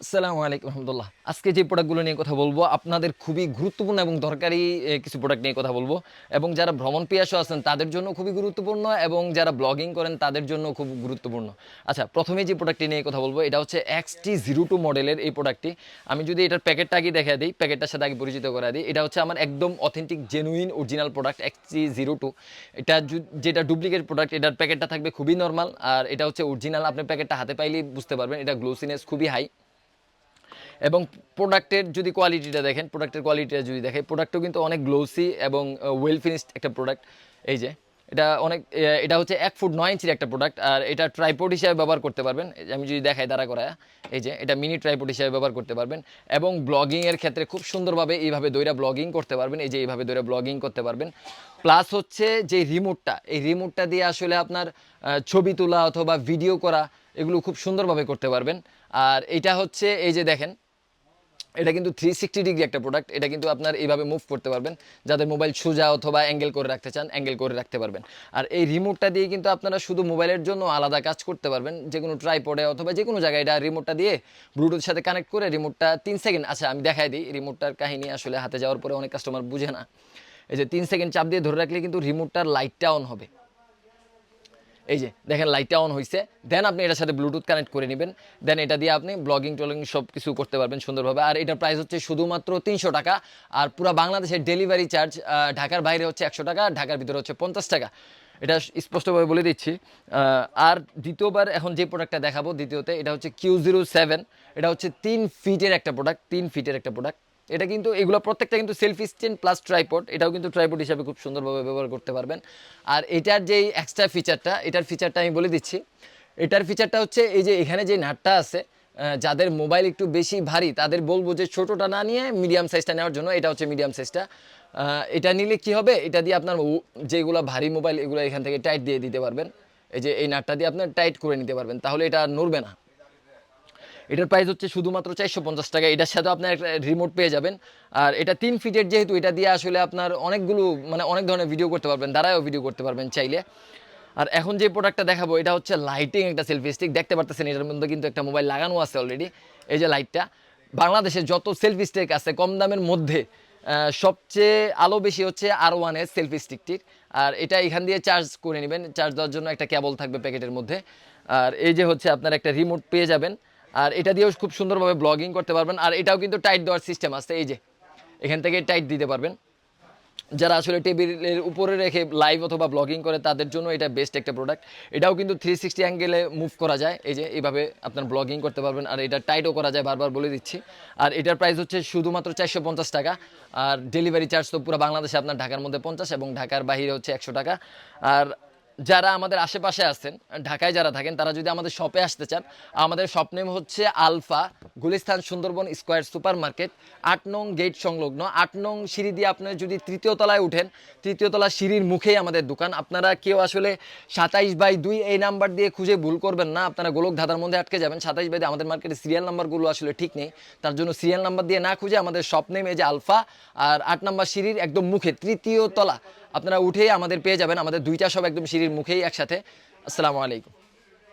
আসসালামু আলাইকুম রহমতুল্লাহ। আজকে যে প্রোডাক্টগুলো নিয়ে কথা বলব, আপনাদের খুবই গুরুত্বপূর্ণ এবং দরকারি কিছু প্রোডাক্ট নিয়ে কথা বলব। এবং যারা ভ্রমণ পিয়াসও আছেন, তাদের জন্য খুবই গুরুত্বপূর্ণ এবং যারা ব্লগিং করেন, তাদের জন্য খুব গুরুত্বপূর্ণ। আচ্ছা প্রথমে যে প্রোডাক্টটি নিয়ে কথা বলব, এটা হচ্ছে এক্স টি জিরো টু মডেলের এই প্রোডাক্টটি আমি যদি এটার প্যাকেটটা আগে দেখা দিই, প্যাকেটটার সাথে আগে পরিচিত করা দিই, এটা হচ্ছে আমার একদম authentic genuine original product X T zero two এটা যেটা ডুপ্লিকেট প্রোডাক্ট এটার প্যাকেটটা থাকবে খুবই নর্মাল আর এটা হচ্ছে অরিজিনাল আপনি প্যাকেটটা হাতে পাইলেই বুঝতে পারবেন, এটা গ্লোসিনেস খুবই হাই এবং প্রোডাক্টের যদি কোয়ালিটিটা দেখেন প্রোডাক্টের কোয়ালিটিটা যদি দেখেন প্রোডাক্টও কিন্তু অনেক গ্লোসি এবং ওয়েল ফিনিশড একটা প্রোডাক্ট এই যে, এটা অনেক এটা হচ্ছে এক ফুট নয় ইঞ্চির একটা প্রোডাক্ট আর এটা ট্রাইপোড হিসাবে ব্যবহার করতে পারবেন। আমি যদি দেখাই দাঁড়া করা এই যে, এটা মিনি ট্রাইপোড হিসাবে ব্যবহার করতে পারবেন এবং ব্লগিংয়ের ক্ষেত্রে খুব সুন্দরভাবে এইভাবে দইরা ব্লগিং করতে পারবেন। এই যে, এইভাবে দইরা ব্লগিং করতে পারবেন। প্লাস হচ্ছে যে রিমোটটা এই রিমোটটা দিয়ে আসলে আপনার ছবি তোলা অথবা ভিডিও করা এগুলো খুব সুন্দরভাবে করতে পারবেন। আর এটা হচ্ছে, এই যে দেখেন এটা কিন্তু থ্রি সিক্সটি ডিগ্রি একটা প্রোডাক্ট এটা কিন্তু আপনার এইভাবে মুভ করতে পারবেন। যাদের মোবাইল সোজা অথবা অ্যাঙ্গেল করে রাখতে চান অ্যাঙ্গেল করে রাখতে পারবেন। আর এই রিমোটটা দিয়ে কিন্তু আপনারা শুধু মোবাইলের জন্য আলাদা কাজ করতে পারবেন। যে কোনো ট্রাইপডে অথবা যে কোনো জায়গায় এটা রিমোটটা দিয়ে ব্লুটুথের সাথে কানেক্ট করে রিমোটটা তিন সেকেন্ড আচ্ছা আমি দেখাই দিই রিমোটটার কাহিনী আসলে হাতে যাওয়ার পরে অনেক কাস্টমার বুঝে না। এই যে তিন সেকেন্ড চাপ দিয়ে ধরে রাখলে কিন্তু রিমোটটার লাইটটা অন হবে। এই যে, দেখেন লাইটটা অন হয়েছে দেন আপনি এটার সাথে ব্লুটুথ কানেক্ট করে নেবেন। দেন এটা দিয়ে আপনি ব্লগিং টলিং সব কিছু করতে পারবেন সুন্দরভাবে। আর এটার প্রাইস হচ্ছে শুধুমাত্র তিনশো টাকা। আর পুরো বাংলাদেশের ডেলিভারি চার্জ ঢাকার বাইরে হচ্ছে একশো টাকা আর ঢাকার ভিতরে হচ্ছে পঞ্চাশ টাকা। এটা স্পষ্টভাবে বলে দিচ্ছি। আর দ্বিতীয়বার এখন যে প্রোডাক্টটা দেখাবো, দ্বিতীয়তে এটা হচ্ছে কিউ জিরো সেভেন এটা হচ্ছে তিন ফিটের একটা প্রোডাক্ট তিন ফিটের একটা প্রোডাক্ট এটা কিন্তু এগুলো প্রত্যেকটা কিন্তু সেলফি স্ট্যান্ড প্লাস ট্রাইপড এটাও কিন্তু ট্রাইপড হিসাবে খুব সুন্দরভাবে ব্যবহার করতে পারবেন। আর এটার যেই এক্সট্রা ফিচারটা এটার ফিচারটা আমি বলে দিচ্ছি। এটার ফিচারটা হচ্ছে এই যে এখানে যে নাটটা আছে যাদের মোবাইল একটু বেশি ভারী, তাদের বলব যে ছোটোটা না নিয়ে মিডিয়াম সাইজটা নেওয়ার জন্য, এটা হচ্ছে মিডিয়াম সাইজটা এটা নিলে কি হবে? এটা দিয়ে আপনার যেগুলো ভারী মোবাইল এগুলো এখান থেকে টাইট দিয়ে দিতে পারবেন। এই যে এই নাটটা দিয়ে আপনার টাইট করে নিতে পারবেন। তাহলে এটা নড়বে না। এটার প্রাইস হচ্ছে শুধুমাত্র চারশো পঞ্চাশ টাকা। এটার সাথে আপনার একটা রিমোট পেয়ে যাবেন। আর এটা তিন ফিটের যেহেতু, এটা দিয়ে আসলে আপনার অনেকগুলো মানে অনেক ধরনের ভিডিও করতে পারবেন। দাঁড়ায়ও ভিডিও করতে পারবেন চাইলে। আর এখন যে প্রোডাক্টটা দেখাবো, এটা হচ্ছে লাইটিং একটা সেলফি স্টিক দেখতে পারতেছেন, এটার মধ্যে কিন্তু একটা মোবাইল লাগানো আছে অলরেডি এই যে লাইটটা বাংলাদেশে যত সেলফি স্টিক আছে, কম দামের মধ্যে সবচেয়ে আলো বেশি হচ্ছে আর ওয়ানের সেলফি স্টিকটির আর এটা এখান দিয়ে চার্জ করে নেবেন। চার্জ দেওয়ার জন্য একটা কেবল থাকবে প্যাকেটের মধ্যে। আর এই যে হচ্ছে আপনার একটা রিমোট পেয়ে যাবেন। আর এটা দিয়েও খুব সুন্দরভাবে ব্লগিং করতে পারবেন। আর এটাও কিন্তু টাইট দেওয়ার সিস্টেম আছে, এই যে, এখান থেকে টাইট দিতে পারবেন। যারা আসলে টেবিলের উপরে রেখে লাইভ অথবা ব্লগিং করে, তাদের জন্য এটা বেস্ট একটা প্রোডাক্ট এটাও কিন্তু থ্রি সিক্সটি অ্যাঙ্গেলে মুভ করা যায়, এই যে, এইভাবে আপনার ব্লগিং করতে পারবেন। আর এটা টাইটও করা যায়, বারবার বলে দিচ্ছি। আর এটার প্রাইস হচ্ছে শুধুমাত্র চারশো পঞ্চাশ টাকা। আর ডেলিভারি চার্জ তো পুরো বাংলাদেশে আপনার ঢাকার মধ্যে পঞ্চাশ এবং ঢাকার বাহিরে হচ্ছে একশো টাকা। আর যারা আমাদের আশেপাশে আছেন, ঢাকায় যারা থাকেন, তারা যদি আমাদের শপে আসতে চান, আমাদের শপ নেম হচ্ছে alpha Gulistan Sundarban square super market আট নং গেট সংলগ্ন, আট নং সিঁড়ি দিয়ে আপনি যদি তৃতীয় তলায় উঠেন, তৃতীয় তলা সিঁড়ির মুখেই আমাদের দোকান। আপনারা কেউ আসলে সাতাইশ বাই দুই এই নাম্বার দিয়ে খুঁজে ভুল করবেন না। আপনারা গোলক ধাঁধার মধ্যে আটকে যাবেন। সাতাইশ বাই আমাদের মার্কেটে সিরিয়াল নাম্বারগুলো আসলে ঠিক নেই। তার জন্য সিরিয়াল নাম্বার দিয়ে না খুঁজে আমাদের শপ নেম যে আলফা আর আট নাম্বার সিঁড়ির একদম মুখে তৃতীয় তলা। আপনারা উঠেই আমাদের পেয়ে যাবেন। আমাদের দুইটা সব একদম সিঁড়ির মুখেই একসাথে। আসসালামু আলাইকুম।